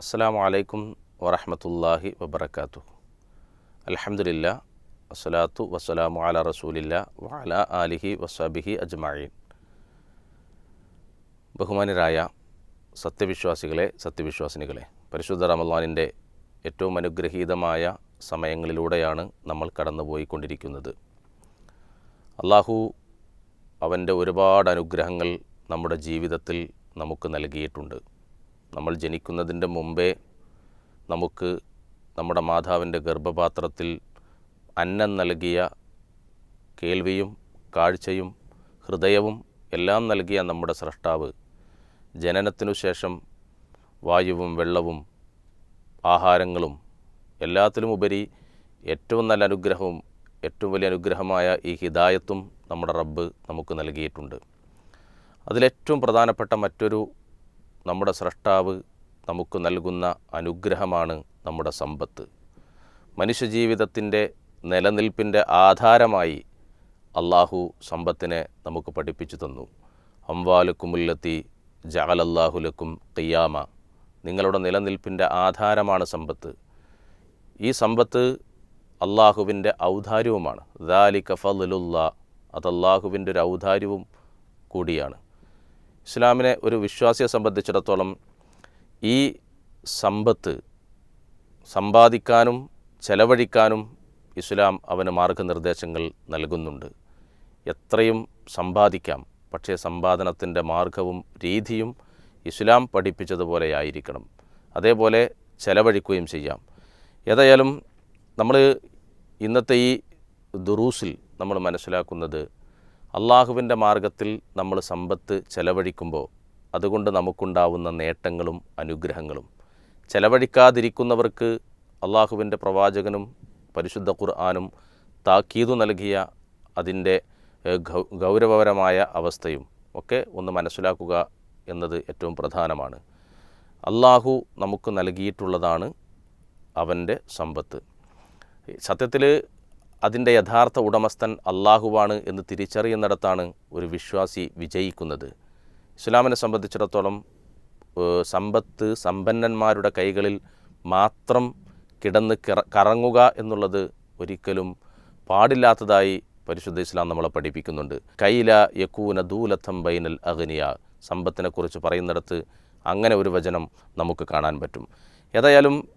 അസ്സാം വലൈക്കും വറഹമത്തല്ലാഹി വബർക്കാത്തു അലഹമുല്ല വസ്സലാത്തു വസ്സലാമു അല റസൂലില്ല വഅല ആലിഹി വസാബിഹി അജ്മായിൻ ബഹുമാനരായ സത്യവിശ്വാസികളെ സത്യവിശ്വാസിനികളെ പരിശുദ്ധ റമലാനിന്റെ ഏറ്റവും അനുഗ്രഹീതമായ സമയങ്ങളിലൂടെയാണ് നമ്മൾ കടന്നുപോയിക്കൊണ്ടിരിക്കുന്നത്. അള്ളാഹു അവന്റെ ഒരുപാട് അനുഗ്രഹങ്ങൾ നമ്മുടെ ജീവിതത്തിൽ നമുക്ക് നൽകിയിട്ടുണ്ട്. നമ്മൾ ജനിക്കുന്നതിന്റെ മുമ്പേ നമുക്ക് നമ്മുടെ മാതാവിന്റെ ഗർഭപാത്രത്തിൽ അന്നം നൽകിയ കേൾവിയും കാഴ്ചയും ഹൃദയവും എല്ലാം നൽകിയ നമ്മുടെ സ്രഷ്ടാവ്. ജനനത്തിനു ശേഷം വായുവും വെള്ളവും ആഹാരങ്ങളും എല്ലാത്തിലുമുപരി ഏറ്റവും നല്ല അനുഗ്രഹവും ഏറ്റവും വലിയ അനുഗ്രഹമായ ഈ ഹിദായത്തും നമ്മുടെ റബ്ബ് നമുക്ക് നൽകിയിട്ടുണ്ട്. അതിലേറ്റവും പ്രധാനപ്പെട്ട മറ്റൊരു നമ്മുടെ സ്രഷ്ടാവ് നമുക്ക് നൽകുന്ന അനുഗ്രഹമാണ് നമ്മുടെ സമ്പത്ത്. മനുഷ്യജീവിതത്തിന്റെ നിലനിൽപ്പിന്റെ ആധാരമായി അള്ളാഹു സമ്പത്തിനെ നമുക്ക് പഠിപ്പിച്ചു തന്നു. അംവാലുക്കുമുല്ലത്തി ജാലല്ലാഹുലക്കും ഖിയാമ. നിങ്ങളുടെ നിലനിൽപ്പിന്റെ ആധാരമാണ് സമ്പത്ത്. ഈ സമ്പത്ത് അള്ളാഹുവിന്റെ ഔദാര്യവുമാണ്. ദാലിക ഫലുല്ല അത് അള്ളാഹുവിന്റെ ഒരു ഔദാര്യവും കൂടിയാണ്. ഇസ്ലാമിനെ ഒരു വിശ്വാസിയെ സംബന്ധിച്ചിടത്തോളം ഈ സമ്പത്ത് സമ്പാദിക്കാനും ചെലവഴിക്കാനും ഇസ്ലാം അവന് മാർഗനിർദ്ദേശങ്ങൾ നൽകുന്നുണ്ട്. എത്രയും സമ്പാദിക്കാം. പക്ഷേ സമ്പാദനത്തിന്റെ മാർഗവും രീതിയും ഇസ്ലാം പഠിപ്പിച്ചതുപോലെ ആയിരിക്കണം അതേപോലെ ചെലവഴിക്കുകയും ചെയ്യാം. ഏതായാലും നമ്മൾ ഇന്നത്തെ ഈ ദുറൂസിൽ നമ്മൾ മനസ്സിലാക്കുന്നത് അള്ളാഹുവിന്റെ മാർഗത്തിൽ നമ്മൾ സമ്പത്ത് ചെലവഴിക്കുമ്പോൾ അതുകൊണ്ട് നമുക്കുണ്ടാവുന്ന നേട്ടങ്ങളും അനുഗ്രഹങ്ങളും. ചെലവഴിക്കാതിരിക്കുന്നവർക്ക് അള്ളാഹുവിന്റെ പ്രവാചകനും പരിശുദ്ധ ഖുർആാനും താക്കീതു നൽകിയ അതിന്റെ ഗൗരവപരമായ അവസ്ഥയും ഒക്കെ ഒന്ന് മനസ്സിലാക്കുക എന്നത് ഏറ്റവും പ്രധാനമാണ്. അള്ളാഹു നമുക്ക് നൽകിയിട്ടുള്ളതാണ് അവന്റെ സമ്പത്ത്. സത്യത്തിൽ അതിന്റെ യഥാർത്ഥ ഉടമസ്ഥൻ അള്ളാഹുവാണ് എന്ന് തിരിച്ചറിയുന്നിടത്താണ് ഒരു വിശ്വാസി വിജയിക്കുന്നത്. ഇസ്ലാമിനെ സംബന്ധിച്ചിടത്തോളം സമ്പത്ത് സമ്പന്നന്മാരുടെ കൈകളിൽ മാത്രം കിടന്ന് കറങ്ങുക എന്നുള്ളത് ഒരിക്കലും പാടില്ലാത്തതായി പരിശുദ്ധ ഇസ്ലാം നമ്മളെ പഠിപ്പിക്കുന്നുണ്ട്. കൈല യക്കൂന ദൂലത്തം ബൈനൽ അഗ്നിയ. സമ്പത്തിനെക്കുറിച്ച് പറയുന്നിടത്ത് അങ്ങനെ ഒരു വചനം നമുക്ക് കാണാൻ പറ്റും. ഏതായാലും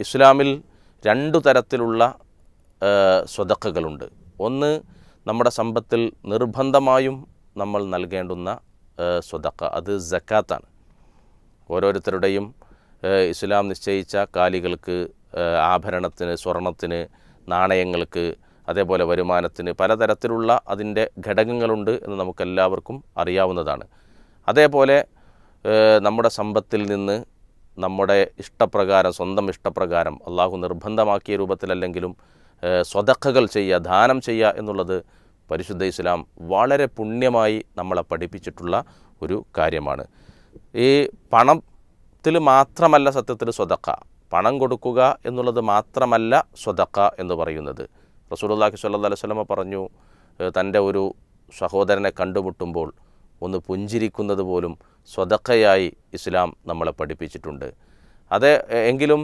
ഇസ്ലാമിൽ രണ്ടു തരത്തിലുള്ള സ്വതക്കകളുണ്ട്. ഒന്ന് നമ്മുടെ സമ്പത്തിൽ നിർബന്ധമായും നമ്മൾ നൽകേണ്ടുന്ന സ്വതക്ക. അത് ജക്കാത്താണ് ഓരോരുത്തരുടെയും ഇസ്ലാം നിശ്ചയിച്ച കാലികൾക്ക് ആഭരണത്തിന് സ്വർണത്തിന് നാണയങ്ങൾക്ക് അതേപോലെ വരുമാനത്തിന് പലതരത്തിലുള്ള അതിന്റെ ഘടകങ്ങളുണ്ട് എന്ന് നമുക്കെല്ലാവർക്കും അറിയാവുന്നതാണ്. അതേപോലെ നമ്മുടെ സമ്പത്തിൽ നിന്ന് നമ്മുടെ ഇഷ്ടപ്രകാരം സ്വന്തം ഇഷ്ടപ്രകാരം അള്ളാഹു നിർബന്ധമാക്കിയ രൂപത്തിലല്ലെങ്കിലും സ്വതക്കകൾ ചെയ്യുക ദാനം ചെയ്യുക എന്നുള്ളത് പരിശുദ്ധ ഇസ്ലാം വളരെ പുണ്യമായി നമ്മളെ പഠിപ്പിച്ചിട്ടുള്ള ഒരു കാര്യമാണ്. ഈ പണത്തിൽ മാത്രമല്ല സത്യത്തിൽ സ്വതക്ക. പണം കൊടുക്കുക എന്നുള്ളത് മാത്രമല്ല സ്വതക്ക എന്ന് പറയുന്നത്. റസൂലുള്ളാഹി സ്വല്ലല്ലാഹി അലൈഹി വസല്ലമ പറഞ്ഞു തന്റെ ഒരു സഹോദരനെ കണ്ടുമുട്ടുമ്പോൾ ഒന്ന് പുഞ്ചിരിക്കുന്നത് പോലും സ്വതക്കയായി ഇസ്ലാം നമ്മളെ പഠിപ്പിച്ചിട്ടുണ്ട്. അതേ എങ്കിലും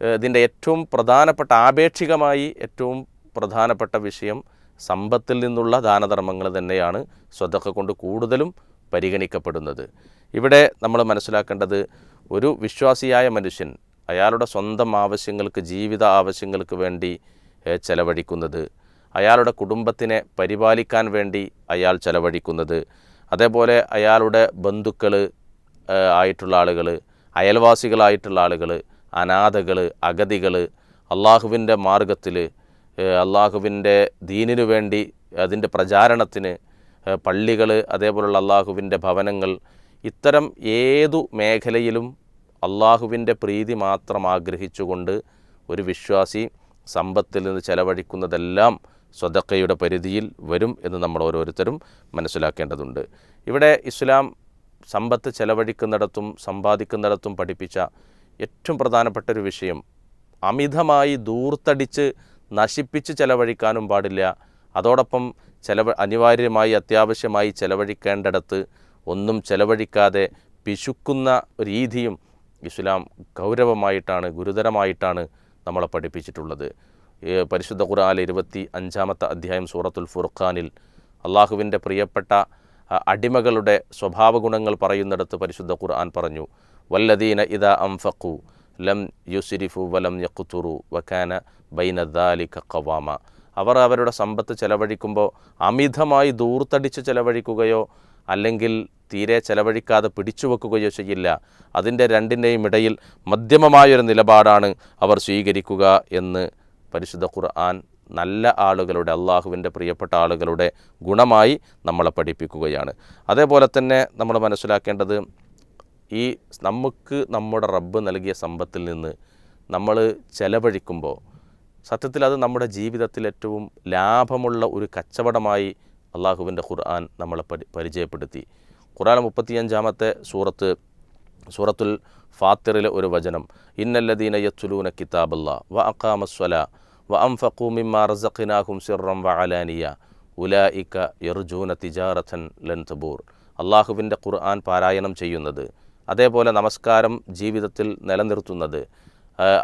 ഇതിന്റെ ഏറ്റവും പ്രധാനപ്പെട്ട ആപേക്ഷികമായി ഏറ്റവും പ്രധാനപ്പെട്ട വിഷയം സമ്പത്തിൽ നിന്നുള്ള ദാനധർമ്മങ്ങൾ തന്നെയാണ് സ്വതക്ക കൊണ്ട് കൂടുതലും പരിഗണിക്കപ്പെടുന്നത്. ഇവിടെ നമ്മൾ മനസ്സിലാക്കേണ്ടത് ഒരു വിശ്വാസിയായ മനുഷ്യൻ അയാളുടെ സ്വന്തം ആവശ്യങ്ങൾക്ക് ജീവിത ആവശ്യങ്ങൾക്ക് വേണ്ടി ചെലവഴിക്കുന്നത്. അയാളുടെ കുടുംബത്തിനെ പരിപാലിക്കാൻ വേണ്ടി അയാൾ ചെലവഴിക്കുന്നത്. അതേപോലെ അയാളുടെ ബന്ധുക്കൾ ആയിട്ടുള്ള ആളുകൾ അയൽവാസികളായിട്ടുള്ള ആളുകൾ അനാഥകൾ അഗതികൾ അള്ളാഹുവിന്റെ മാർഗത്തിൽ അള്ളാഹുവിന്റെ ദീനിനു വേണ്ടി അതിന്റെ പ്രചാരണത്തിന് പള്ളികൾ അതേപോലുള്ള അള്ളാഹുവിന്റെ ഭവനങ്ങൾ ഇത്തരം ഏതു മേഖലയിലും അള്ളാഹുവിന്റെ പ്രീതി മാത്രം ആഗ്രഹിച്ചുകൊണ്ട് ഒരു വിശ്വാസി സമ്പത്തിൽ നിന്ന് ചെലവഴിക്കുന്നതെല്ലാം സ്വതക്കയുടെ പരിധിയിൽ വരും എന്ന് നമ്മൾ ഓരോരുത്തരും മനസ്സിലാക്കേണ്ടതുണ്ട്. ഇവിടെ ഇസ്ലാം സമ്പത്ത് ചെലവഴിക്കുന്നിടത്തും സമ്പാദിക്കുന്നിടത്തും പഠിപ്പിച്ച ഏറ്റവും പ്രധാനപ്പെട്ട ഒരു വിഷയം. അമിതമായി ദൂർത്തടിച്ച് നശിപ്പിച്ച് ചെലവഴിക്കാനും പാടില്ല. അതോടൊപ്പം ചെലവ് അനിവാര്യമായി അത്യാവശ്യമായി ചെലവഴിക്കേണ്ടിടത്ത് ഒന്നും ചെലവഴിക്കാതെ പിശുക്കുന്ന രീതിയും ഇസ്ലാം ഗൗരവമായിട്ടാണ് ഗുരുതരമായിട്ടാണ് നമ്മളെ പഠിപ്പിച്ചിട്ടുള്ളത്. പരിശുദ്ധ ഖുർആൻ ഇരുപത്തി അഞ്ചാമത്തെ അധ്യായം സൂറത്തുൽ ഫുർഖാനിൽ അള്ളാഹുവിന്റെ പ്രിയപ്പെട്ട അടിമകളുടെ സ്വഭാവ ഗുണങ്ങൾ പറയുന്നിടത്ത് പരിശുദ്ധ ഖുർആൻ പറഞ്ഞു. വല്ലദീന ഇദാ അംഫഖു ലം യുസിരിഫു വലം യക്കുത്തുറു വക്കാന ബൈനദാലിക കവാമ അവർ അവരുടെ സമ്പത്ത് ചെലവഴിക്കുമ്പോൾ അമിതമായി ദൂർത്തടിച്ച് ചെലവഴിക്കുകയോ അല്ലെങ്കിൽ തീരെ ചെലവഴിക്കാതെ പിടിച്ചു വെക്കുകയോ ചെയ്യില്ല. അതിന്റെ രണ്ടിന്റെയും ഇടയിൽ മധ്യമമായൊരു നിലപാടാണ് അവർ സ്വീകരിക്കുക എന്ന് പരിശുദ്ധ ഖുർആൻ നല്ല ആളുകളുടെ അള്ളാഹുവിന്റെ പ്രിയപ്പെട്ട ആളുകളുടെ ഗുണമായി നമ്മളെ പഠിപ്പിക്കുകയാണ്. അതേപോലെ തന്നെ നമ്മൾ മനസ്സിലാക്കേണ്ടത് ഈ നമുക്ക് നമ്മുടെ റബ്ബ് നൽകിയ സമ്പത്തിൽ നിന്ന് നമ്മൾ ചെലവഴിക്കുമ്പോൾ സത്യത്തിൽ അത് നമ്മുടെ ജീവിതത്തിൽ ഏറ്റവും ലാഭമുള്ള ഒരു കച്ചവടമായി അള്ളാഹുവിന്റെ ഖുർആൻ നമ്മളെ പരി പരിചയപ്പെടുത്തി. ഖുർആൻ മുപ്പത്തിയഞ്ചാമത്തെ സൂറത്ത് സൂറത്തുൽ ഫാത്തിറിലെ ഒരു വചനം. ഇന്നല്ലദീന യത്തുലൂന കിതാബല്ല വ അക്കാമസ്വല വ അം മിമ്മാ റസഖിനാഹും സിറം വ അലാനിയ ഉലായിക്ക യർജൂന തിജാറഥൻ ലൻ തബൂർ. അള്ളാഹുവിന്റെ ഖുർആൻ പാരായണം ചെയ്യുന്നത് അതേപോലെ നമസ്കാരം ജീവിതത്തിൽ നിലനിർത്തുന്നത്.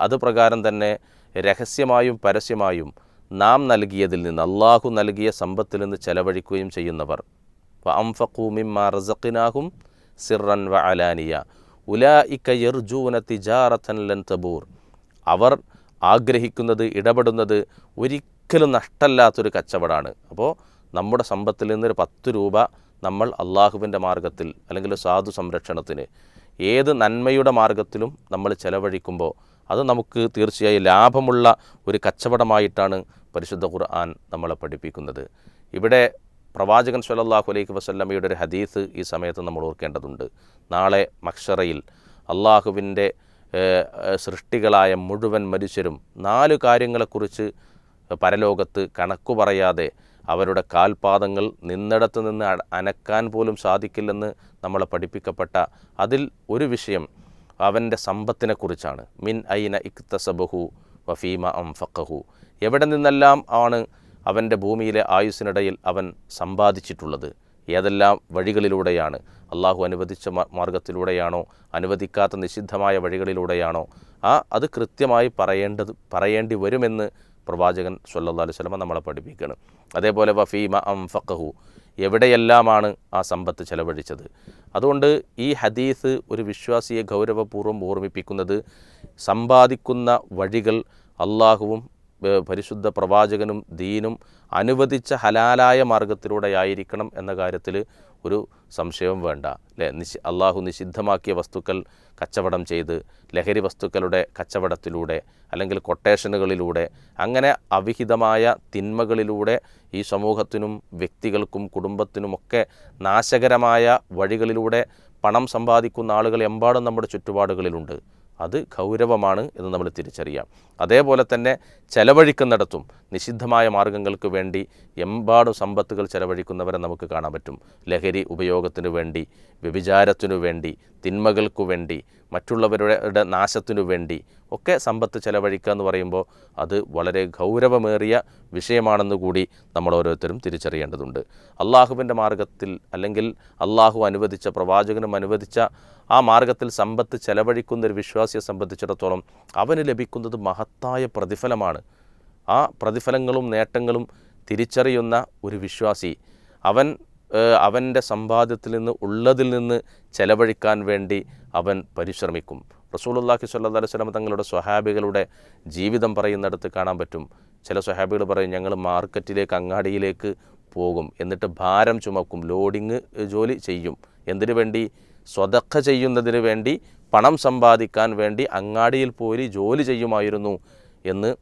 അത് പ്രകാരം തന്നെ രഹസ്യമായും പരസ്യമായും നാം നൽകിയതിൽ നിന്ന് അള്ളാഹു നൽകിയ സമ്പത്തിൽ നിന്ന് ചെലവഴിക്കുകയും ചെയ്യുന്നവർ. റസഖിനാഹും ലൻ തബൂർ. അവർ ആഗ്രഹിക്കുന്നത് ഇടപെടുന്നത് ഒരിക്കലും നഷ്ടമല്ലാത്തൊരു കച്ചവടമാണ് അപ്പോൾ നമ്മുടെ സമ്പത്തിൽ നിന്നൊരു പത്ത് രൂപ നമ്മൾ അള്ളാഹുവിന്റെ മാർഗത്തിൽ അല്ലെങ്കിൽ സാധു സംരക്ഷണത്തിന് ഏത് നന്മയുടെ മാർഗത്തിലും നമ്മൾ ചെലവഴിക്കുമ്പോൾ അത് നമുക്ക് തീർച്ചയായും ലാഭമുള്ള ഒരു കച്ചവടമായിട്ടാണ് പരിശുദ്ധ ഖുർആൻ നമ്മളെ പഠിപ്പിക്കുന്നത്. ഇവിടെ പ്രവാചകൻ സ്വല്ലല്ലാഹു അലൈഹി വസല്ലമയുടെ ഒരു ഹദീസ് ഈ സമയത്ത് നമ്മൾ ഓർക്കേണ്ടതുണ്ട്. നാളെ മക്ഷറയിൽ അള്ളാഹുവിന്റെ സൃഷ്ടികളായ മുഴുവൻ മനുഷ്യരും നാല് കാര്യങ്ങളെക്കുറിച്ച് പരലോകത്ത് കണക്കു പറയാതെ അവരുടെ കാൽപാദങ്ങൾ നിന്നിടത്ത് നിന്ന് അനക്കാൻ പോലും സാധിക്കില്ലെന്ന് നമ്മളെ പഠിപ്പിക്കപ്പെട്ട അതിൽ ഒരു വിഷയം അവന്റെ സമ്പത്തിനെക്കുറിച്ചാണ് മിൻ ഐന ഇക്തസബഹു വഫീമ അം അംഫഖഹു. എവിടെ നിന്നെല്ലാം ആണ് അവന്റെ ഭൂമിയിലെ ആയുസ്സിനിടയിൽ അവൻ സമ്പാദിച്ചിട്ടുള്ളത്? ഏതെല്ലാം വഴികളിലൂടെയാണ്? അള്ളാഹു അനുവദിച്ച മാർഗത്തിലൂടെയാണോ അനുവദിക്കാത്ത നിഷിദ്ധമായ വഴികളിലൂടെയാണോ? ആ അത് കൃത്യമായി പറയേണ്ടത് പറയേണ്ടി വരുമെന്ന് പ്രവാചകൻ സല്ലല്ലാഹു അലൈഹി വസല്ലമ നമ്മളെ പഠിപ്പിക്കുകയാണ് അതേപോലെ വഫീമ അം ഫഹു എവിടെയെല്ലാമാണ് ആ സമ്പത്ത് ചെലവഴിച്ചത്? അതുകൊണ്ട് ഈ ഹദീസ് ഒരു വിശ്വാസിയെ ഗൗരവപൂർവം ഓർമ്മിപ്പിക്കുന്നത് സമ്പാദിക്കുന്ന വഴികൾ അള്ളാഹുവും പരിശുദ്ധ പ്രവാചകനും ദീനും അനുവദിച്ച ഹലാലായ മാർഗത്തിലൂടെ ആയിരിക്കണം എന്ന കാര്യത്തിൽ ഒരു സംശയവും വേണ്ട അല്ലേ? നിശ് അള്ളാഹു നിഷിദ്ധമാക്കിയ വസ്തുക്കൾ കച്ചവടം ചെയ്ത് ലഹരി വസ്തുക്കളുടെ കച്ചവടത്തിലൂടെ അല്ലെങ്കിൽ കൊട്ടേഷനുകളിലൂടെ അങ്ങനെ അവിഹിതമായ തിന്മകളിലൂടെ ഈ സമൂഹത്തിനും വ്യക്തികൾക്കും കുടുംബത്തിനുമൊക്കെ നാശകരമായ വഴികളിലൂടെ പണം സമ്പാദിക്കുന്ന ആളുകൾ എമ്പാടും നമ്മുടെ ചുറ്റുപാടുകളിലുണ്ട്. അത് ഗൗരവമാണ് എന്ന് നമ്മൾ തിരിച്ചറിയാം. അതേപോലെ തന്നെ ചെലവഴിക്കുന്നിടത്തും നിഷിദ്ധമായ മാർഗങ്ങൾക്ക് വേണ്ടി എമ്പാടും സമ്പത്തുകൾ ചെലവഴിക്കുന്നവരെ നമുക്ക് കാണാൻ പറ്റും. ലഹരി ഉപയോഗത്തിനു വേണ്ടി വ്യഭിചാരത്തിനു വേണ്ടി തിന്മകൾക്കു വേണ്ടി മറ്റുള്ളവരുടെ നാശത്തിനു വേണ്ടി ഒക്കെ സമ്പത്ത് ചെലവഴിക്കുക എന്ന് പറയുമ്പോൾ അത് വളരെ ഗൗരവമേറിയ വിഷയമാണെന്ന് കൂടി നമ്മൾ ഓരോരുത്തരും തിരിച്ചറിയേണ്ടതുണ്ട്. അള്ളാഹുവിന്റെ മാർഗത്തിൽ അല്ലെങ്കിൽ അള്ളാഹു അനുവദിച്ച പ്രവാചകനും അനുവദിച്ച ആ മാർഗത്തിൽ സമ്പത്ത് ചെലവഴിക്കുന്ന ഒരു വിശ്വാസിയെ സംബന്ധിച്ചിടത്തോളം അവന് ലഭിക്കുന്നത് മഹത്തായ പ്രതിഫലമാണ്. ആ പ്രതിഫലങ്ങളും നേട്ടങ്ങളും തിരിച്ചറിയുന്ന ഒരു വിശ്വാസി അവൻ അവന്റെ സമ്പാദ്യത്തിൽ നിന്ന് ഉള്ളതിൽ നിന്ന് ചെലവഴിക്കാൻ വേണ്ടി അവൻ പരിശ്രമിക്കും. റസൂലുള്ളാഹി സ്വല്ലാ വസല്ലം തങ്ങളുടെ സ്വഹാബികളുടെ ജീവിതം പറയുന്നിടത്ത് കാണാൻ പറ്റും. ചില സ്വഹാബികൾ പറയും ഞങ്ങൾ മാർക്കറ്റിലേക്ക് അങ്ങാടിയിലേക്ക് പോകും. എന്നിട്ട് ഭാരം ചുമക്കും ലോഡിങ് ജോലി ചെയ്യും. എന്തിനു വേണ്ടി? സ്വതക്ക ചെയ്യുന്നതിന് വേണ്ടി പണം സമ്പാദിക്കാൻ വേണ്ടി അങ്ങാടിയിൽ പോയി ജോലി ചെയ്യുമായിരുന്നു. എന്ന്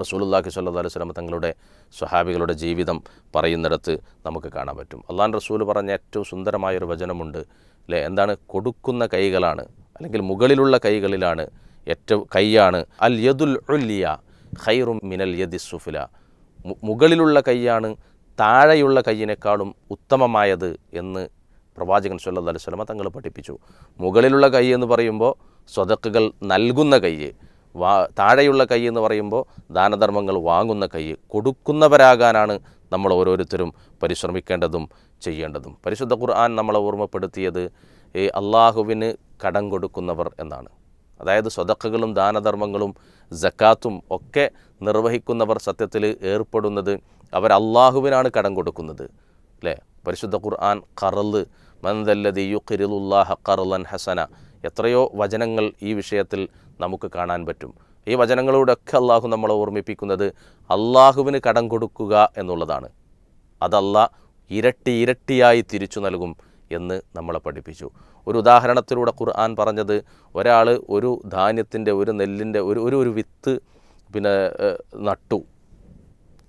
റസൂലുള്ളാഹി സ്വല്ലാ അലൈഹി സ്വലം തങ്ങളുടെ സ്വഹാബികളുടെ ജീവിതം പറയുന്നിടത്ത് നമുക്ക് കാണാൻ പറ്റും. അള്ളാൻ റസൂൽ പറഞ്ഞ ഏറ്റവും സുന്ദരമായൊരു വചനമുണ്ട്. അല്ലേ എന്താണ് കൊടുക്കുന്ന കൈകളാണ്. അല്ലെങ്കിൽ മുകളിലുള്ള കൈകളിലാണ് ഏറ്റവും കൈയാണ്. അൽ യദുൽ ഉല്ലിയ ഖൈറും മിനൽ യദി സുഫുല. മുകളിലുള്ള കൈയാണ് താഴെയുള്ള കൈയിനേക്കാളും ഉത്തമമായത് എന്ന് പ്രവാചകൻ സല്ലു അലൈഹി സ്വലമ തങ്ങൾ പഠിപ്പിച്ചു. മുകളിലുള്ള കൈ എന്ന് പറയുമ്പോൾ സ്വതക്കുകൾ നൽകുന്ന കൈ. വാ താഴെയുള്ള കൈ എന്ന് പറയുമ്പോൾ ദാനധർമ്മങ്ങൾ വാങ്ങുന്ന കൈ. കൊടുക്കുന്നവരാകാനാണ് നമ്മൾ ഓരോരുത്തരും പരിശ്രമിക്കേണ്ടതും ചെയ്യേണ്ടതും. പരിശുദ്ധ ഖുർആൻ നമ്മളെ ഓർമ്മപ്പെടുത്തിയത് ഈ അള്ളാഹുവിന് കടം കൊടുക്കുന്നവർ എന്നാണ്. അതായത് സ്വതക്കകളും ദാനധർമ്മങ്ങളും ജക്കാത്തും ഒക്കെ നിർവഹിക്കുന്നവർ സത്യത്തിൽ ഏർപ്പെടുന്നത് അവർ അള്ളാഹുവിനാണ് കടം കൊടുക്കുന്നത് അല്ലേ പരിശുദ്ധ ഖുർആൻ കറൽ മന്ദല്ലതി യുഖിറുല്ലാഹ കറലൻ ഹസന എത്രയോ വചനങ്ങൾ ഈ വിഷയത്തിൽ നമുക്ക് കാണാൻ പറ്റും. ഈ വചനങ്ങളോടൊക്കെ അള്ളാഹു നമ്മളെ ഓർമ്മിപ്പിക്കുന്നത് അള്ളാഹുവിന് കടം കൊടുക്കുക എന്നുള്ളതാണ്. അതല്ല ഇരട്ടി ഇരട്ടിയായി തിരിച്ചു നൽകും എന്ന് നമ്മളെ പഠിപ്പിച്ചു. ഒരു ഉദാഹരണത്തിലൂടെ ഖുർആൻ പറഞ്ഞത് ഒരാൾ ഒരു ധാന്യത്തിന്റെ ഒരു നെല്ലിന്റെ ഒരു ഒരു ഒരു വിത്ത് പിന്നെ നട്ടു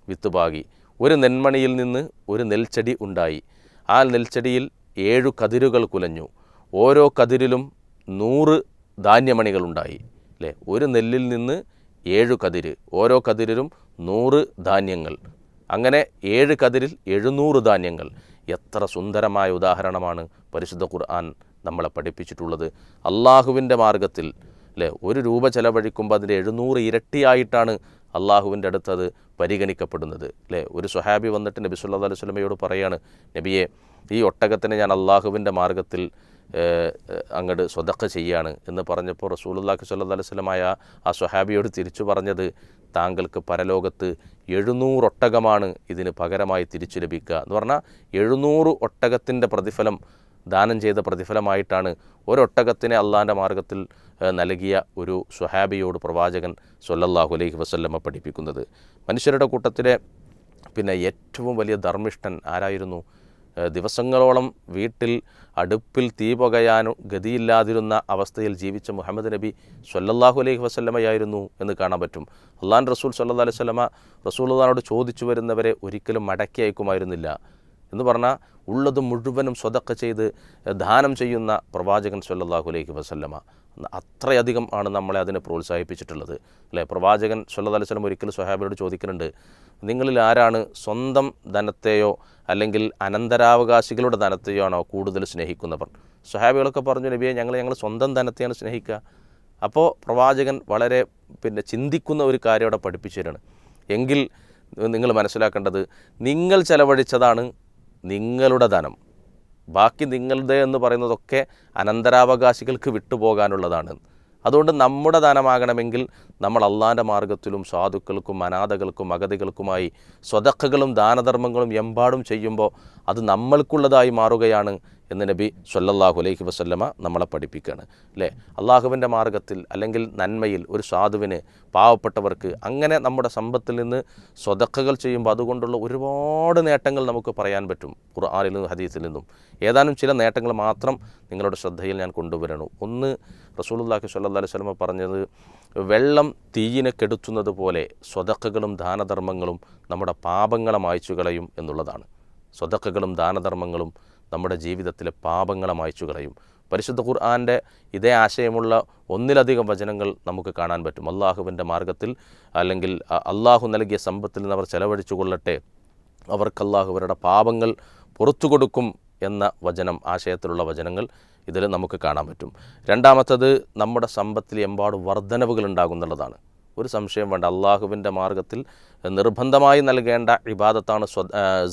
വിത്ത് പാകി. ഒരു നെന്മണിയിൽ നിന്ന് ഒരു നെൽച്ചെടി ഉണ്ടായി. ആ നെൽച്ചെടിയിൽ ഏഴു കതിരുകൾ കുലഞ്ഞു. ഓരോ കതിരിലും നൂറ് ധാന്യമണികളുണ്ടായി അല്ലേ? ഒരു നെല്ലിൽ നിന്ന് ഏഴു കതിര് ഓരോ കതിരിലും നൂറ് ധാന്യങ്ങൾ. അങ്ങനെ ഏഴ് കതിരിൽ എഴുന്നൂറ് ധാന്യങ്ങൾ. എത്ര സുന്ദരമായ ഉദാഹരണമാണ് പരിശുദ്ധ ഖുർആൻ നമ്മളെ പഠിപ്പിച്ചിട്ടുള്ളത്. അള്ളാഹുവിന്റെ മാർഗത്തിൽ അല്ലേ? ഒരു രൂപ ചെലവഴിക്കുമ്പോൾ അതിന്റെ എഴുന്നൂറ് ഇരട്ടിയായിട്ടാണ് അള്ളാഹുവിന്റെ അടുത്തത് പരിഗണിക്കപ്പെടുന്നത് അല്ലേ? ഒരു സുഹാബി വന്നിട്ട് നബി സുല്ലാ അലൈഹി സ്വലമയോട് പറയാണ് നബിയെ ഈ ഒട്ടകത്തിനെ ഞാൻ അള്ളാഹുവിന്റെ മാർഗത്തിൽ അങ്ങട് സ്വതക്ക ചെയ്യാണ് എന്ന് പറഞ്ഞപ്പോൾ റസൂലുള്ളാഹി സ്വല്ലല്ലാഹി അലൈഹി വസല്ലമായ ആ സ്വഹാബിയോട് തിരിച്ചു പറഞ്ഞത് താങ്കൾക്ക് പരലോകത്ത് എഴുന്നൂറ് ഒട്ടകമാണ് ഇതിന് പകരമായി തിരിച്ചു ലഭിക്കുക എന്ന് പറഞ്ഞാൽ എഴുന്നൂറ് ഒട്ടകത്തിന്റെ പ്രതിഫലം ദാനം ചെയ്ത പ്രതിഫലമായിട്ടാണ് ഒരൊട്ടകത്തിനെ അള്ളാന്റെ മാർഗത്തിൽ നൽകിയ ഒരു സ്വഹാബിയോട് പ്രവാചകൻ സൊല്ലാഹു അലൈഹി വസല്ലമ പഠിപ്പിക്കുന്നത്. മനുഷ്യരുടെ കൂട്ടത്തിലെ പിന്നെ ഏറ്റവും വലിയ ധർമ്മിഷ്ഠൻ ആരായിരുന്നു? ദിവസങ്ങളോളം വീട്ടിൽ അടുപ്പിൽ തീ പുകയാനും ഗതിയില്ലാതിരുന്ന അവസ്ഥയിൽ ജീവിച്ച മുഹമ്മദ് നബി സല്ലല്ലാഹു അലൈഹി വസ്ലമയായിരുന്നു എന്ന് കാണാൻ പറ്റും. അള്ളാൻ റസൂൽ സല്ലാ അലൈഹി വസല്ലമ റസൂൽദാനോട് ചോദിച്ചു വരുന്നവരെ ഒരിക്കലും മടക്കി അയക്കുമായിരുന്നില്ല എന്ന് പറഞ്ഞാൽ ഉള്ളത് മുഴുവനും സ്വതക്ക ചെയ്ത് ദാനം ചെയ്യുന്ന പ്രവാചകൻ സല്ലല്ലാഹു അലൈഹി വസല്ലമ. അത്രയധികം ആണ് നമ്മളെ അതിനെ പ്രോത്സാഹിപ്പിച്ചിട്ടുള്ളത്. അല്ലേ? പ്രവാചകൻ സല്ലല്ലാഹു അലൈഹി വസല്ലം ഒരിക്കലും സുഹാബിനോട് ചോദിക്കുന്നുണ്ട് നിങ്ങളിൽ ആരാണ് സ്വന്തം ധനത്തെയോ അല്ലെങ്കിൽ അനന്തരാവകാശികളുടെ ധനത്തെയോ ആണോ കൂടുതൽ സ്നേഹിക്കുന്നവർ? സ്വഹാബികളൊക്കെ പറഞ്ഞു നബിയെ ഞങ്ങൾ ഞങ്ങൾ സ്വന്തം ധനത്തെയാണ് സ്നേഹിക്കുക. അപ്പോൾ പ്രവാചകൻ വളരെ പിന്നെ ചിന്തിക്കുന്ന ഒരു കാര്യം അവിടെ പഠിപ്പിച്ചു തരാണ്. എങ്കിൽ നിങ്ങൾ മനസ്സിലാക്കേണ്ടത് നിങ്ങൾ ചെലവഴിച്ചതാണ് നിങ്ങളുടെ ധനം. ബാക്കി നിങ്ങളുടെ എന്ന് പറയുന്നതൊക്കെ അനന്തരാവകാശികൾക്ക് വിട്ടുപോകാനുള്ളതാണ്. അതുകൊണ്ട് നമ്മുടെ ദാനമാകണമെങ്കിൽ നമ്മൾ അള്ളാന്റെ മാർഗത്തിലും സാധുക്കൾക്കും അനാഥകൾക്കും അഗതികൾക്കുമായി സ്വതക്കകളും ദാനധർമ്മങ്ങളും എമ്പാടും ചെയ്യുമ്പോൾ അത് നമ്മൾക്കുള്ളതായി മാറുകയാണ് എന്ന് നബി സല്ലല്ലാഹു അലൈഹി വസല്ലമ നമ്മളെ പഠിപ്പിക്കുകയാണ് അല്ലേ അള്ളാഹുവിന്റെ മാർഗത്തിൽ അല്ലെങ്കിൽ നന്മയിൽ ഒരു സാധുവിന് പാവപ്പെട്ടവർക്ക് അങ്ങനെ നമ്മുടെ സമ്പത്തിൽ നിന്ന് സ്വതക്കകൾ ചെയ്യുമ്പോൾ അതുകൊണ്ടുള്ള ഒരുപാട് നേട്ടങ്ങൾ നമുക്ക് പറയാൻ പറ്റും ഖുർആാനിൽ നിന്നും ഹദീസിൽ നിന്നും. ഏതാനും ചില നേട്ടങ്ങൾ മാത്രം നിങ്ങളുടെ ശ്രദ്ധയിൽ ഞാൻ കൊണ്ടുവരണം. ഒന്ന് റസൂലുള്ളാഹി സ്വല്ലല്ലാഹി അലൈഹി വസല്ലമ പറഞ്ഞത് വെള്ളം തീയിനെ കെടുത്തുന്നത് പോലെ സ്വതക്കകളും ദാനധർമ്മങ്ങളും നമ്മുടെ പാപങ്ങളെ മായ്ച്ചു കളയും എന്നുള്ളതാണ്. സ്വതക്കകളും ദാനധർമ്മങ്ങളും നമ്മുടെ ജീവിതത്തിലെ പാപങ്ങളെ മായ്ച്ചു കളയും. പരിശുദ്ധ ഖുർആാന്റെ ഇതേ ആശയമുള്ള ഒന്നിലധികം വചനങ്ങൾ നമുക്ക് കാണാൻ പറ്റും. അള്ളാഹുവിന്റെ മാർഗത്തിൽ അല്ലെങ്കിൽ അള്ളാഹു നൽകിയ സമ്പത്തിൽ നിന്ന് അവർ ചെലവഴിച്ചു കൊള്ളട്ടെ. അവർക്ക് അള്ളാഹു അവരുടെ പാപങ്ങൾ പുറത്തു കൊടുക്കും എന്ന വചനം ആശയത്തിലുള്ള വചനങ്ങൾ ഇതിൽ നമുക്ക് കാണാൻ പറ്റും. രണ്ടാമത്തത് നമ്മുടെ സമ്പത്തിൽ എമ്പാട് വർധനവുകൾ ഉണ്ടാകുന്നുള്ളതാണ്. ഒരു സംശയം വേണ്ട അള്ളാഹുവിന്റെ മാർഗത്തിൽ നിർബന്ധമായി നൽകേണ്ട ഇബാദത്താണ് സ്വ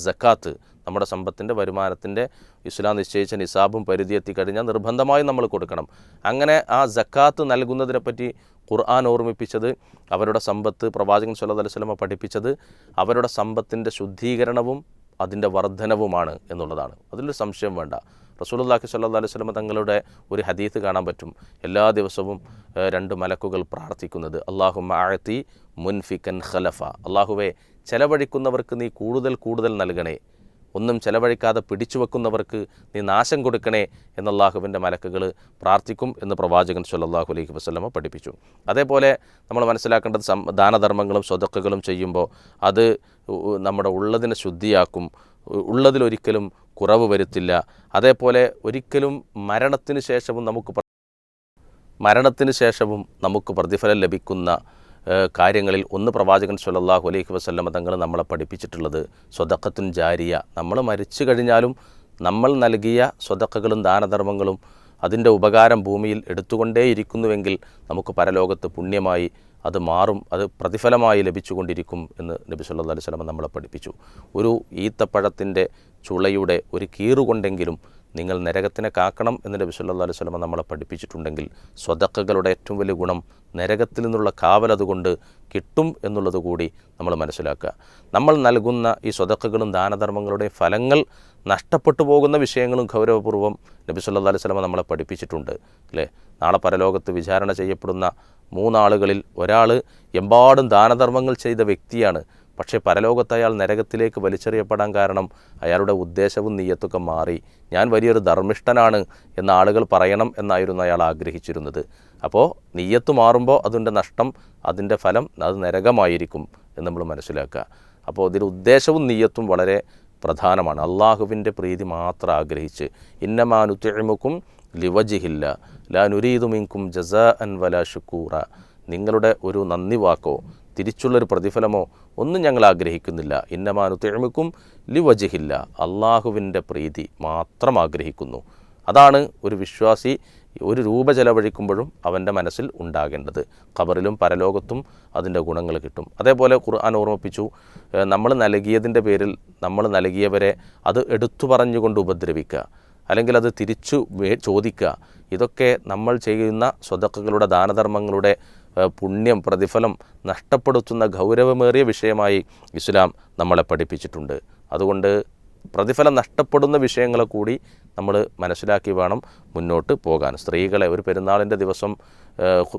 ജക്കാത്ത് നമ്മുടെ സമ്പത്തിന്റെ വരുമാനത്തിന്റെ ഇസ്ലാം നിശ്ചയിച്ച നിസാബും പരിധി എത്തിക്കഴിഞ്ഞാൽ നിർബന്ധമായും നമ്മൾ കൊടുക്കണം. അങ്ങനെ ആ ജക്കാത്ത് നൽകുന്നതിനെപ്പറ്റി ഖുർആൻ ഓർമ്മിപ്പിച്ചത് അവരുടെ സമ്പത്ത് പ്രവാചകൻ സല്ലല്ലാഹു അലൈഹി വസല്ലമ പഠിപ്പിച്ചത് അവരുടെ സമ്പത്തിന്റെ ശുദ്ധീകരണവും അതിന്റെ വർധനവുമാണ് എന്നുള്ളതാണ്. അതിലൊരു സംശയം വേണ്ട. റസൂലുള്ളാഹി സല്ലാ അലൈഹി വസല്ലമ തങ്ങളുടെ ഒരു ഹദീത്ത് കാണാൻ പറ്റും. എല്ലാ ദിവസവും രണ്ട് മലക്കുകൾ പ്രാർത്ഥിക്കുന്നത് അള്ളാഹു ആഴത്തി മുൻഫിക്കൻ ഖലഫ. അള്ളാഹുവെ ചെലവഴിക്കുന്നവർക്ക് നീ കൂടുതൽ കൂടുതൽ നൽകണേ. ഒന്നും ചെലവഴിക്കാതെ പിടിച്ചു വെക്കുന്നവർക്ക് നീ നാശം കൊടുക്കണേ എന്ന് അള്ളാഹുവിന്റെ മലക്കുകൾ പ്രാർത്ഥിക്കും എന്ന് പ്രവാചകൻ സല്ലാഹു അലൈഹി വസ്ലമ പഠിപ്പിച്ചു. അതേപോലെ നമ്മൾ മനസ്സിലാക്കേണ്ടത് ദാനധർമ്മങ്ങളും സ്വതക്കുകളും ചെയ്യുമ്പോൾ അത് നമ്മുടെ ഉള്ളതിനെ ശുദ്ധിയാക്കും ഉള്ളതിലൊരിക്കലും കുറവ് വരുത്തില്ല. അതേപോലെ ഒരിക്കലും മരണത്തിന് ശേഷവും നമുക്ക് മരണത്തിന് ശേഷവും നമുക്ക് പ്രതിഫലം ലഭിക്കുന്ന കാര്യങ്ങളിൽ ഒന്ന് പ്രവാചകൻ സ്വല്ലല്ലാഹു അലൈഹി വസല്ലമ തങ്ങൾ നമ്മളെ പഠിപ്പിച്ചിട്ടുള്ളത് സ്വതക്കത്തുൻ ജാരിയ. നമ്മൾ മരിച്ചു കഴിഞ്ഞാലും നമ്മൾ നൽകിയ സ്വതക്കകളും ദാനധർമ്മങ്ങളും അതിന്റെ ഉപകാരം ഭൂമിയിൽ എടുത്തുകൊണ്ടേയിരിക്കുന്നുവെങ്കിൽ നമുക്ക് പരലോകത്ത് പുണ്യമായി അത് മാറും അത് പ്രതിഫലമായി ലഭിച്ചുകൊണ്ടിരിക്കും എന്ന് നബി സല്ലാ അലൈഹി സ്വലം നമ്മളെ പഠിപ്പിച്ചു. ഒരു ഈത്തപ്പഴത്തിന്റെ ചുളയുടെ ഒരു കീറുകൊണ്ടെങ്കിലും നിങ്ങൾ നരകത്തിനെ കാക്കണം എന്ന് നബി സല്ലല്ലാഹു അലൈഹി സ്വലമ നമ്മളെ പഠിപ്പിച്ചിട്ടുണ്ടെങ്കിൽ സ്വതക്കകളുടെ ഏറ്റവും വലിയ ഗുണം നരകത്തിൽ നിന്നുള്ള കാവൽ അതുകൊണ്ട് കിട്ടും എന്നുള്ളത് കൂടി നമ്മൾ മനസ്സിലാക്കുക. നമ്മൾ നൽകുന്ന ഈ സ്വതക്കകളും ദാനധർമ്മങ്ങളുടെയും ഫലങ്ങൾ നഷ്ടപ്പെട്ടു പോകുന്ന വിഷയങ്ങളും ഗൗരവപൂർവം നബി സല്ലല്ലാഹു അലൈഹി സ്വലമ നമ്മളെ പഠിപ്പിച്ചിട്ടുണ്ട്. അല്ലേ? നാളെ പരലോകത്ത് വിചാരണ ചെയ്യപ്പെടുന്ന മൂന്നാളുകളിൽ ഒരാൾ എമ്പാടും ദാനധർമ്മങ്ങൾ ചെയ്ത വ്യക്തിയാണ് പക്ഷേ പരലോകത്ത് അയാൾ നരകത്തിലേക്ക് വലിച്ചെറിയപ്പെടാൻ കാരണം അയാളുടെ ഉദ്ദേശവും നീയത്തൊക്കെ മാറി. ഞാൻ വലിയൊരു ധർമ്മിഷ്ഠനാണ് എന്ന ആളുകൾ പറയണം എന്നായിരുന്നു അയാൾ ആഗ്രഹിച്ചിരുന്നത്. അപ്പോൾ നീയത്ത് മാറുമ്പോൾ അതിന്റെ നഷ്ടം അതിന്റെ ഫലം അത് നരകമായിരിക്കും എന്ന് നമ്മൾ മനസ്സിലാക്കുക. അപ്പോൾ ഇതിൽ ഉദ്ദേശവും നീയത്തും വളരെ പ്രധാനമാണ്. അള്ളാഹുവിന്റെ പ്രീതി മാത്രം ആഗ്രഹിച്ച് ഇന്നമാനുത്തിഴിമുക്കും ലിവജിഹില്ല ലാനുരീതുമിങ്കും ജസ അൻ വല ഷുക്കൂറ നിങ്ങളുടെ ഒരു നന്ദി വാക്കോ തിരിച്ചുള്ളൊരു പ്രതിഫലമോ ഒന്നും ഞങ്ങൾ ആഗ്രഹിക്കുന്നില്ല. ഇന്നമാനു തിഴമിക്കും ലിവജിഹില്ല. അള്ളാഹുവിന്റെ പ്രീതി മാത്രം ആഗ്രഹിക്കുന്നു. അതാണ് ഒരു വിശ്വാസി ഒരു രൂപ ചെലവഴിക്കുമ്പോഴും അവന്റെ മനസ്സിൽ ഉണ്ടാകേണ്ടത്. ഖബറിലും പരലോകത്തും അതിന്റെ ഗുണങ്ങൾ കിട്ടും. അതേപോലെ ഖുർആൻ ഓർമ്മിപ്പിച്ചു നമ്മൾ നൽകിയതിന്റെ പേരിൽ നമ്മൾ നൽകിയവരെ അത് എടുത്തു പറഞ്ഞുകൊണ്ട് ഉപദ്രവിക്കുക. അല്ലെങ്കിൽ അത് തിരിച്ചു ചോദിക്കുക. ഇതൊക്കെ നമ്മൾ ചെയ്യുന്ന സ്വതക്കുകളുടെ ദാനധർമ്മങ്ങളുടെ പുണ്യം പ്രതിഫലം നഷ്ടപ്പെടുത്തുന്ന ഗൗരവമേറിയ വിഷയമായി ഇസ്ലാം നമ്മളെ പഠിപ്പിച്ചിട്ടുണ്ട്. അതുകൊണ്ട് പ്രതിഫലം നഷ്ടപ്പെടുന്ന വിഷയങ്ങളെ കൂടി നമ്മൾ മനസ്സിലാക്കി വേണം മുന്നോട്ട് പോകാൻ. സ്ത്രീകളെ ഒരു പെരുന്നാളിന്റെ ദിവസം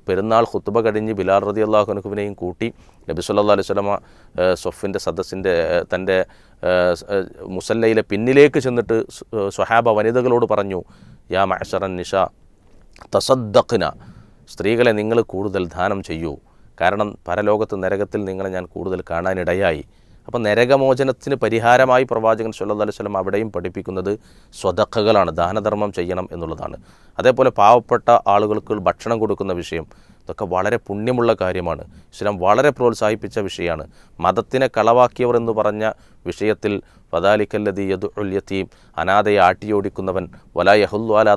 പെരുന്നാൾ ഹുത്തുബ കഴിഞ്ഞ് ബിലാൽ റതി അള്ളാഹുനുഖുവിനെയും കൂട്ടി നബി സല്ലാ അലൈഹി സ്വലമ സൊഫിന്റെ സദസ്സിന്റെ തന്റെ മുസല്ലയിലെ പിന്നിലേക്ക് ചെന്നിട്ട് സ്വഹാബ വനിതകളോട് പറഞ്ഞു യാ മഅശറൻ നിഷ തസദ്ദഖ്ന സ്ത്രീകളെ നിങ്ങൾ കൂടുതൽ ദാനം ചെയ്യൂ. കാരണം പരലോകത്ത് നരകത്തിൽ നിങ്ങളെ ഞാൻ കൂടുതൽ കാണാനിടയായി. അപ്പോൾ നരകമോചനത്തിന് പരിഹാരമായി പ്രവാചകൻ സല്ലല്ലാഹു അലൈഹി വസല്ലം അവിടെയും പഠിപ്പിക്കുന്നത് സ്വതക്കകളാണ് ദാനധർമ്മം ചെയ്യണം എന്നുള്ളതാണ്. അതേപോലെ പാവപ്പെട്ട ആളുകൾക്ക് ഭക്ഷണം കൊടുക്കുന്ന വിഷയം ഇതൊക്കെ വളരെ പുണ്യമുള്ള കാര്യമാണ്. ഇസ്ലാം വളരെ പ്രോത്സാഹിപ്പിച്ച വിഷയമാണ്. മതത്തിനെ കളവാക്കിയവർ എന്ന് പറഞ്ഞ വിഷയത്തിൽ വദാലിക്കല്ലതി ഉൽ യത്തീം അനാഥയെ ആട്ടിയോടിക്കുന്നവൻ വലാ യഹുല്ലു അലാ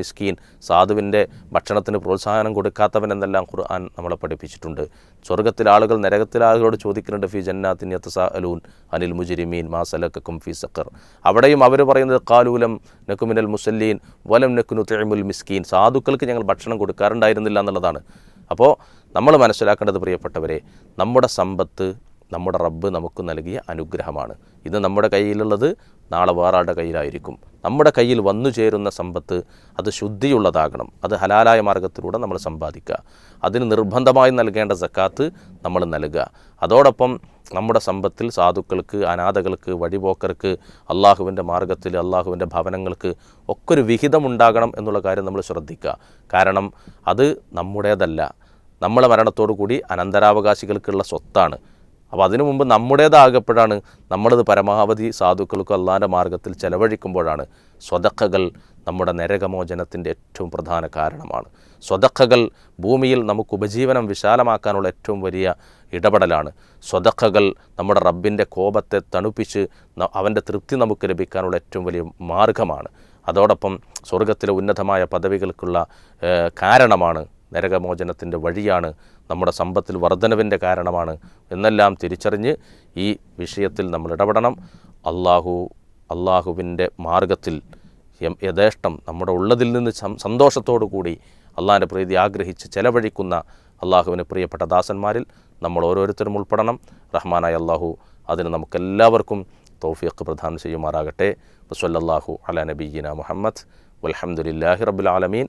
മിസ്കീൻ സാധുവിന്റെ ഭക്ഷണത്തിന് പ്രോത്സാഹനം കൊടുക്കാത്തവൻ എന്നെല്ലാം ഖുർആൻ നമ്മളെ പഠിപ്പിച്ചിട്ടുണ്ട്. സ്വർഗത്തിലെ ആളുകൾ നരകത്തിലെ ആളുകളോട് ചോദിക്കുന്നുണ്ട് ഫി ജന്നാത്തിൻ യത്തസാ അലൂൻ അനിൽ മുജിരിമീൻ മാസലക്കും ഫി സക്കർ അവിടെയും അവർ പറയുന്നത് കാലൂലം നക്കുമിനൽ മുസല്ലീൻ വലം നക്കുനു തെഴുമുൽ മിസ്കീൻ സാധുക്കൾക്ക് ഞങ്ങൾ ഭക്ഷണം കൊടുക്കാറുണ്ടായിരുന്നില്ല എന്നുള്ളതാണ്. അപ്പോൾ നമ്മൾ മനസ്സിലാക്കേണ്ടത് പ്രിയപ്പെട്ടവരെ നമ്മുടെ സമ്പത്ത് നമ്മുടെ റബ്ബ് നമുക്ക് നൽകിയ അനുഗ്രഹമാണ്. ഇത് നമ്മുടെ കയ്യിലുള്ളത് നാളെ വേറാളുടെ കയ്യിലായിരിക്കും. നമ്മുടെ കയ്യിൽ വന്നു ചേരുന്ന സമ്പത്ത് അത് ശുദ്ധിയുള്ളതാകണം. അത് ഹലാലായ മാർഗത്തിലൂടെ നമ്മൾ സമ്പാദിക്കുക. അതിന് നിർബന്ധമായി നൽകേണ്ട സക്കാത്ത് നമ്മൾ നൽകുക. അതോടൊപ്പം നമ്മുടെ സമ്പത്തിൽ സാധുക്കൾക്ക് അനാഥകൾക്ക് വഴിപോക്കർക്ക് അള്ളാഹുവിന്റെ മാർഗത്തിൽ അള്ളാഹുവിന്റെ ഭവനങ്ങൾക്ക് ഒക്കെ ഒരു വിഹിതമുണ്ടാകണം എന്നുള്ള കാര്യം നമ്മൾ ശ്രദ്ധിക്കുക. കാരണം അത് നമ്മുടേതല്ല. നമ്മളെ മരണത്തോടു കൂടി അനന്തരാവകാശികൾക്കുള്ള സ്വത്താണ്. അപ്പോൾ അതിനു മുമ്പ് നമ്മുടേതാകപ്പോഴാണ് നമ്മളത് പരമാവധി സാധുക്കൾക്കും അള്ളാന്റെ മാർഗത്തിൽ ചെലവഴിക്കുമ്പോഴാണ് സ്വതക്കകൾ നമ്മുടെ നരകമോചനത്തിന്റെ ഏറ്റവും പ്രധാന കാരണമാണ്. സ്വതക്കകൾ ഭൂമിയിൽ നമുക്ക് ഉപജീവനം വിശാലമാക്കാനുള്ള ഏറ്റവും വലിയ ഇടപെടലാണ്. സ്വതക്കകൾ നമ്മുടെ റബ്ബിന്റെ കോപത്തെ തണുപ്പിച്ച് അവന്റെ തൃപ്തി നമുക്ക് ലഭിക്കാനുള്ള ഏറ്റവും വലിയ മാർഗമാണ് അതോടൊപ്പം സ്വർഗത്തിലെ ഉന്നതമായ പദവികൾക്കുള്ള കാരണമാണ് നരകമോചനത്തിന്റെ വഴിയാണ് നമ്മുടെ സമ്പത്തിൽ വർധനവിന്റെ കാരണമാണ് എന്നെല്ലാം തിരിച്ചറിഞ്ഞ് ഈ വിഷയത്തിൽ നമ്മൾ ഇടപെടണം. അള്ളാഹു അള്ളാഹുവിന്റെ മാർഗത്തിൽ യഥേഷ്ടം നമ്മുടെ ഉള്ളതിൽ നിന്ന് സന്തോഷത്തോടു കൂടി അള്ളാഹിന്റെ പ്രീതി ആഗ്രഹിച്ച് ചെലവഴിക്കുന്ന അള്ളാഹുവിന് പ്രിയപ്പെട്ട ദാസന്മാരിൽ നമ്മൾ ഓരോരുത്തരും ഉൾപ്പെടണം. റഹ്മാനായ അള്ളാഹു അതിന് നമുക്കെല്ലാവർക്കും തൗഫീഖ് പ്രദാനം ചെയ്യുമാറാകട്ടെ. വസല്ലല്ലാഹു അല നബീന മുഹമ്മദ്. വൽഹംദുലില്ലാഹി റബ്ബിൽ ആലമീൻ.